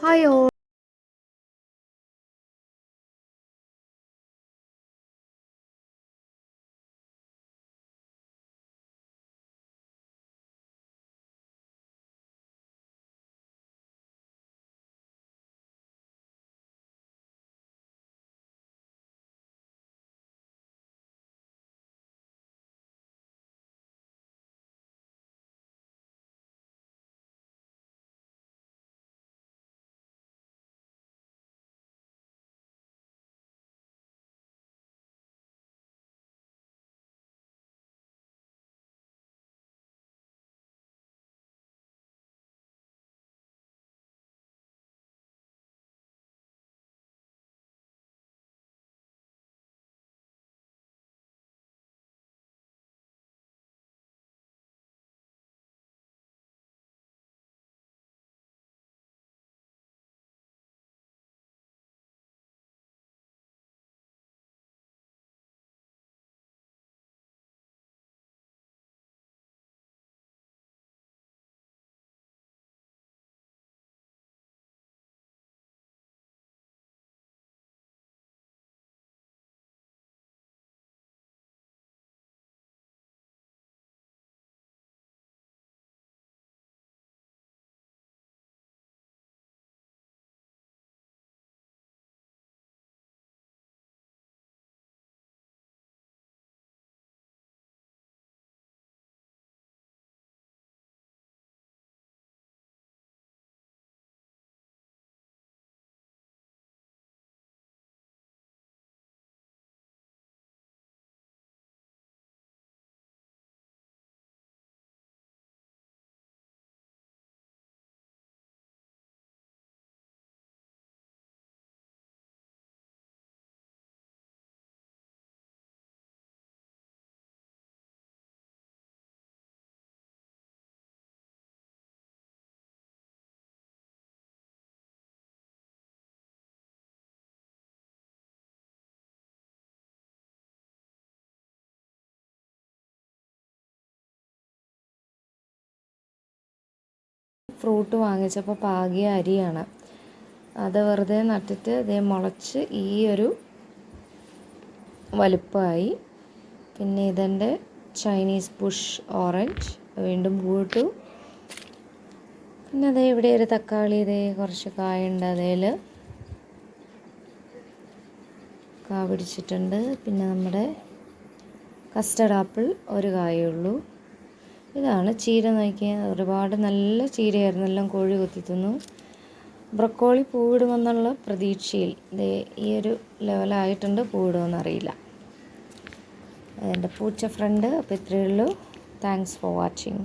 还有 fruit വാങ്ങിച്ചപ്പോൾ പാകിയ അരിയാണ്. അത് വെറുതെ നട്ടിട്ട് ഇതേ മുളച്ച് ഈ ഒരു വലുപ്പമായി. പിന്നെ ഇതെന്റെ ചൈനീസ് ബുഷ് ഓറഞ്ച് വീണ്ടും പൂട്ടു പിന്നെ അതേ ഇവിടെ ഒരു തക്കാളി ഇതേ കുറച്ച് കായുണ്ട് അതേൽ. കാ പിടിച്ചിട്ടുണ്ട്. പിന്നെ നമ്മുടെ കസ്റ്റർഡ് ആപ്പിൾ ഒരു കായുള്ളൂ ഇതാണ് ചീര നോക്കിയാൽ ഒരുപാട് നല്ല ചീരയായിരുന്നു. എല്ലാം കോഴി കൊത്തിത്തുന്നു തിന്നു. ബ്രക്കോളി പൂവിടുമെന്നുള്ള പ്രതീക്ഷയിൽ ദേ ഈ ഒരു ലെവലായിട്ടുണ്ട് പൂവിടുമെന്നറിയില്ല എന്റെ പൂച്ച ഫ്രണ്ട് അപ്പോൾ ഇത്രയേ ഉള്ളൂ. Thanks for watching